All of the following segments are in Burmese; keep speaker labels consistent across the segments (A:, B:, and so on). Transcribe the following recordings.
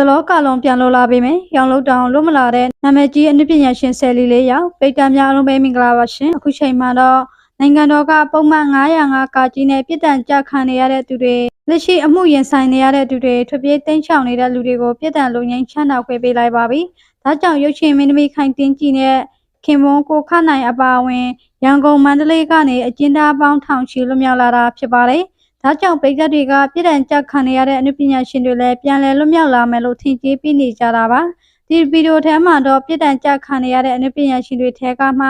A: တလောကလုံးပြန်လို့လာပေမယ့်ရောင်လို့တောင်လွတ်မလာတဲ့နာမည်ကြီးအနုပညာရှင်ဆယ်လီလေးယောက်ပိတ်တံများအလုံးပဲမင်္ဂလာပါရှင်အခုချိန်မှာတော့နိုင်ငံတော်ကပုံမှန်905ကာကြီးနဲ့ပြည်တံကြခံနေရတဲ့သူတွေလက်ရှိအမှုရင်ဆိုင်နေရတဲ့သူတွေထွက်ပြေးတိမ်းရှောင်နေတဲ့လူတွေကိုပြည်တံလုံငင်းချမ်းသာခွဲပေးလိုက်ပါပြီဒါကြောင့်ရုပ်ရှင်မင်းသမီးခိုင်တင်းကြည်နဲ့ခင်မွန်ကိုခနိုင်အပါအဝင်ရန်ကုန်မန္တလေးကနေအကျဉ်းသားပေါင်းထောင်ချီလွတ်မြောက်လာတာဖြစ်ပါတယ် ဒါကြောင့်ပိတ်သက်တွေကပြည်တံကြခံနေရတဲ့အနုပညာရှင်တွေလည်းပြန်လည်လွတ်မြောက်လာမယ်လို့ထင်ကြေးပြနေကြတာပါဒီဗီဒီယိုထဲမှာတော့ပြည်တံကြခံနေရတဲ့အနုပညာရှင်တွေထဲကမှ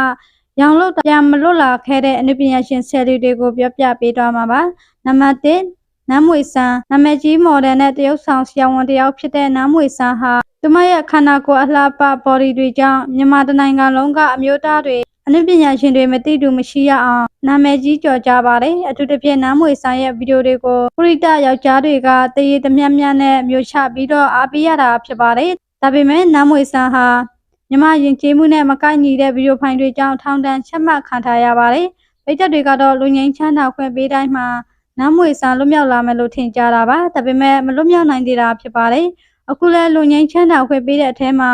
A: ရောင်လို့ပြန်မလွတ်လာခဲ့တဲ့အနုပညာရှင်ဆယ်လီတွေကိုပြောပြပေးသွားမှာပါနံပါတ်1နမ်းမွေဆန်းနာမည်ကြီးမော်ဒယ်နဲ့တရုတ်ဆောင်ဆရာဝန်တစ်ယောက်ဖြစ်တဲ့နမ်းမွေဆန်းဟာသူမရဲ့ခန္ဓာကိုယ်အလှပ body တွေကြောင့်မြန်မာတိုင်းနိုင်ငံလုံးကအမျိုးသားတွေ အနုပညာရှင်တွေမသိတူမရှိရအောင်နာမည်ကြီးကြော်ကြပါတယ်အထူးသဖြင့်နမ်းမွေဆိုင်ရဲ့ဗီဒီယိုတွေကိုပရိသတ်ယောက်ျားတွေကတရေတမြတ်မြတ်နဲ့မျိုးချပြီးတော့အားပေးရတာဖြစ်ပါတယ်ဒါပေမဲ့နမ်းမွေဆန်ဟာမြမရင်ကျေးမှုနဲ့မကိုက်ညီတဲ့ဗီဒီယိုဖိုင်တွေကြောင့်ထောင်ဒဏ်ချက်မှတ်ခံထားရပါတယ်ပိတ်သက်တွေကတော့လူငင်းချမ်းသာခွင့်ပေးတိုင်းမှာနမ်းမွေဆန်လွတ်မြောက်လာမယ်လို့ထင်ကြတာပါဒါပေမဲ့မလွတ်မြောက်နိုင်သေးတာဖြစ်ပါတယ်အခုလဲလူငင်းချမ်းသာခွင့်ပေးတဲ့အထဲမှာ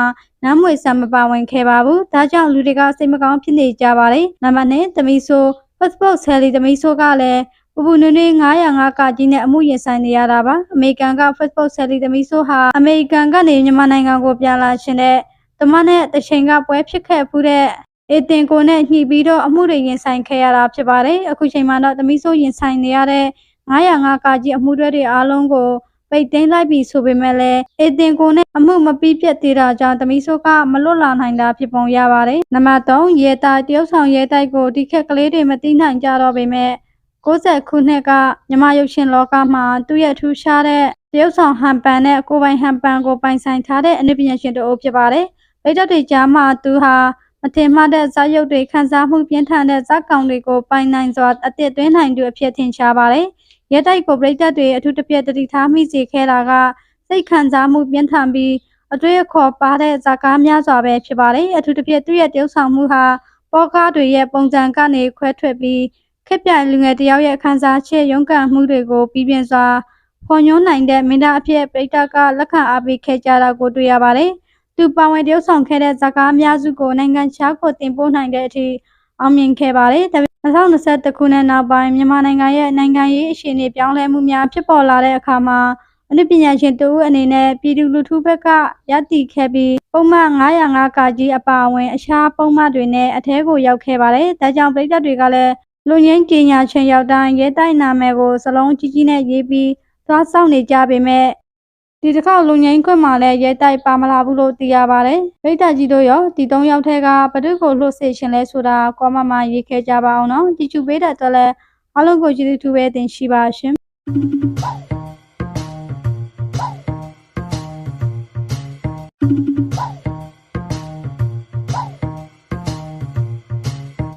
A: နမ်းမွေဆံမပါဝင်ခဲ့ပါဘူး။ဒါကြောင့်လူတွေကစိတ်မကောင်းဖြစ်နေကြပါတယ်။နံပါတ်1သမီးဆို passport ဆယ်လီသမီးဆိုကလည်းပူပူနွေ့နွေ့905ကကြီးနဲ့အမှုရင်ဆိုင်နေရတာပါ။အမေရိကန်က passport ဆယ်လီသမီးဆိုဟာအမေရိကန်ကနေမြန်မာနိုင်ငံကိုပြန်လာရှင်တဲ့တမနဲ့တချိန်ကပွဲဖြစ်ခဲ့ဖူးတဲ့အေတင်ကိုနဲ့ညှိပြီးတော့အမှုတွေရင်ဆိုင်ခဲ့ရတာဖြစ်ပါတယ်။အခုချိန်မှာတော့သမီးဆိုရင်ဆိုင်နေရတဲ့905ကကြီးအမှုတွေတွေအားလုံးကို ပိတ်သိမ်းလိုက်ပြီဆိုပေမဲ့လည်းအေတင်ကိုနဲ့အမှုမပြီးပြတ်သေးတာကြောင့်သမီးဆိုးကမလွတ်လာနိုင်တာဖြစ်ပုံရပါတယ်။နံပါတ်3ရဲသားတရုတ်ဆောင်ရဲတိုက်ကိုဒီခက်ကလေးတွေမသိနိုင်ကြတော့ပေမဲ့60ခုနှစ်ကမြမရုပ်ရှင်လောကမှာသူ့ရဲ့ထူးခြားတဲ့တရုတ်ဆောင်ဟန်ပန်နဲ့ကိုယ်ပိုင်ဟန်ပန်ကိုပိုင်ဆိုင်ထားတဲ့အနုပညာရှင်တို့ဖြစ်ပါတယ်။ပိတ်တော့တွေကြားမှာသူဟာမထင်မှတ်တဲ့ဇာတ်ရုပ်တွေခန်းစားမှုပြင်းထန်တဲ့ဇာတ်ကောင်တွေကိုပိုင်နိုင်စွာအသစ်သွင်းနိုင်သူအဖြစ်ထင်ရှားပါတယ်။ ရဲတိုက်ကိုပြိတ္တတွေအထူးတစ်ပြက်တတိထားမိစေခဲ့တာကစိတ်ခံစားမှုပြင်းထန်ပြီးအတွေ့အခေါ်ပါတဲ့ဇာကားများစွာပဲဖြစ်ပါတယ်အထူးတစ်ပြက်သူ့ရဲ့တရုပ်ဆောင်မှုဟာပေါ်ကားတွေရဲ့ပုံစံကနေခွဲထွက်ပြီးခက်ပြိုင်လူငယ်တစ်ယောက်ရဲ့ခံစားချက်ရုန်းကန်မှုတွေကိုပြီးပြင်းစွာဖော်ညွှန်းနိုင်တဲ့မင်းသားအဖြစ်ပြိတ္တကလက်ခံအားပေးခဲ့ကြတာကိုတွေ့ရပါတယ်သူပါဝင်တရုပ်ဆောင်ခဲ့တဲ့ဇာကားအများစုကိုနိုင်ငံခြားကိုတင်ပို့နိုင်တဲ့အထိ အောင်မြင်ခဲ့ပါတယ်ဒါပေမဲ့2021ခုနှစ်နောက်ပိုင်းမြန်မာနိုင်ငံရဲ့နိုင်ငံရေးအခြေအနေပြောင်းလဲမှုများဖြစ်ပေါ်လာတဲ့အခါမှာအနုပညာရှင်တို့အနေနဲ့ပြည်သူလူထုဘက်ကရည်တည်ခဲ့ပြီးပုံမှန်905ကကြီးအပါအဝင်အခြားပုံမှန်တွေနဲ့အထဲကိုရောက်ခဲ့ပါတယ်။ဒါကြောင့်ပြည်သက်တွေကလည်းလူငင်းကြညာချင်းရောက်တိုင်းရဲတိုက်နာမည်ကိုစလုံးကြီးကြီးနဲ့ရေးပြီးသွားဆောင်နေကြပေမဲ့ ဒီတစ်ခေါက်လူငယ်ခွင့်မှာလည်းရဲတိုက်ပါမလာဘူးလို့သိရပါတယ်ဗိတ္တကြီးတို့ရောဒီ၃ယောက်ထဲကဘဒုကိုလှုပ်စေရှင်လဲဆိုတာကောမမရေးခဲ့ကြပါအောင်နော်တီချူပေးတဲ့အတွက်လည်းအားလုံးကိုကျေးဇူးတူပဲတင်ရှိပါရှင်။